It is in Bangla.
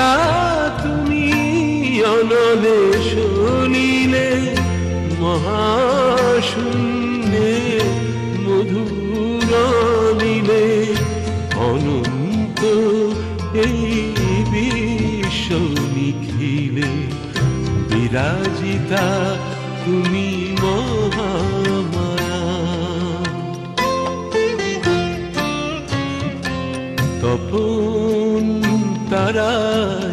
কথা তুমি অনলে শুনিলে মহাশূন্যে মধুর নিলে অনন্ত এই বিশ্ব নিখিলে বিরাজিতা তুমি মহামায়া। তপন হারা